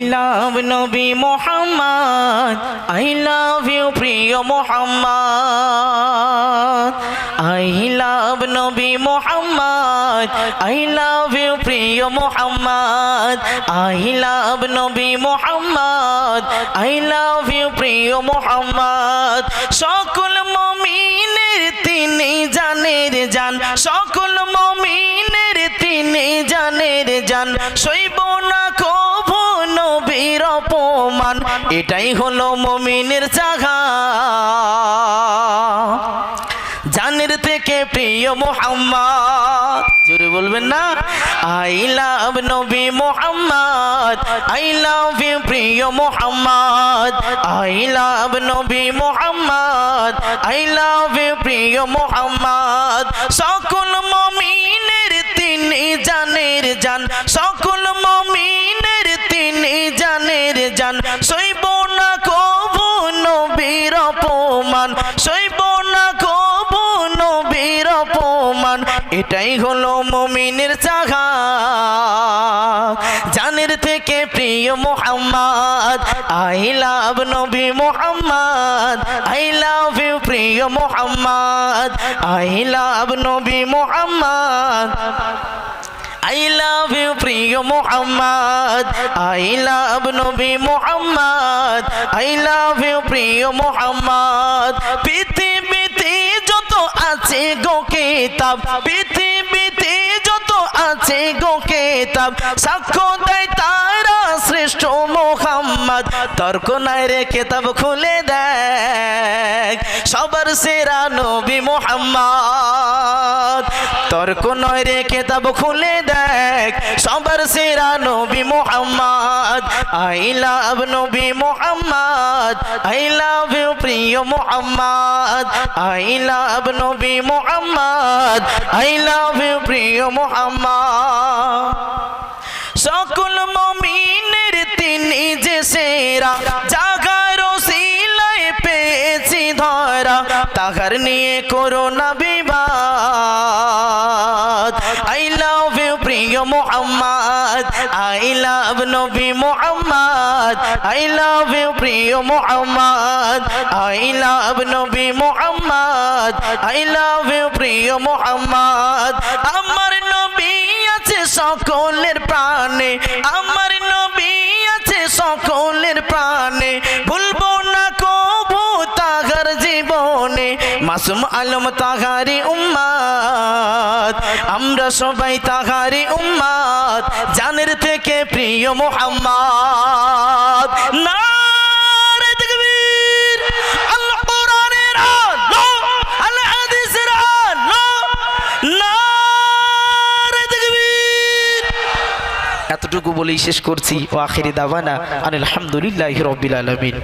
লাভ নবী Mohammad, I love you প্রিয় Mohammad. I love নবী মোহাম্মদ, আই লাভ ইউ প্রিয় মোহাম্মদ। আই লাভ নবী মোহাম্মদ, আই লাভ ইউ প্রিয় মোহাম্মদ। সকল মমিনের তিনি জানের জান, সকল মমিনের তিনি জানের জান কভু অপমান এটাই হলো মমিনের চাঘা জানের থেকে প্রিয় মোহাম্মদ, জোরে বলবেন না? আই লাভ নবী মোহাম্মদ, আই লাভ ইউ প্রিয় মোহাম্মদ, আই লাভ নবী মোহাম্মদ, আই লাভ ইউ প্রিয় মোহাম্মদ। সকল মমিনের সইব না নবীর অপমান। এটাই হলো মমিনের চাঘা জানের থেকে প্রিয় মোহাম্মদ, আই লাভ নবী মোহাম্মদ, আই লাভ ইউ প্রিয় মোহাম্মদ, আই লাভ নবী মোহাম্মদ love you প্রিয় মোহাম্মদ, আই লাভ নবী মোহাম্মদ, আই love you প্রিয় মোহাম্মদ। পৃথিবীতে যত আছে গো কিতাব, পৃথিবীতে যত আছে গো কিতাব, সাক্ষ্য দেয় তারা শ্রেষ্ঠ মোহাম্মদ। তর্ক নাই রে কিতাব খুলে দেখ, সবার সেরা নবী মোহাম্মদ। তর্ক নয় রে, কেতাব খুলে দেখ। সবার সেরা নবী মোহাম্মদ। আই লাভ নবী মোহাম্মদ। আই লাভ প্রিয় মোহাম্মদ। আই লাভ নবী মোহাম্মদ। আই লাভ প্রিয় মোহাম্মদ। সকল মমিনের তিনি যে সেরা, জাগার শিলায় পেয়েছি ধরা। তাহার নিয়ে করোনা লাভ নবী মোহাম্মদ, আই লাভ ইউ প্রিয় মোহাম্মদ, আই লাভ নবী মোহাম্মদ, আই লাভ ইউ প্রিয় মোহাম্মদ। আমার নবী আছে সকলের প্রাণে, আমার নবী আছে সকলের প্রাণে, ভুলবো না কবু তাহার জীবনে, মাসুম আলম তাহারি উম্মাদ। আমরা সবাই তাহারি উম্মাদ, জানের থেকে প্রিয় মোহাম্মদ। তাকবীর। এতটুকু বলেই শেষ করছি। ও আখিরি দাওয়ানা। আলহামদুলিল্লাহি রাব্বিল আলামিন।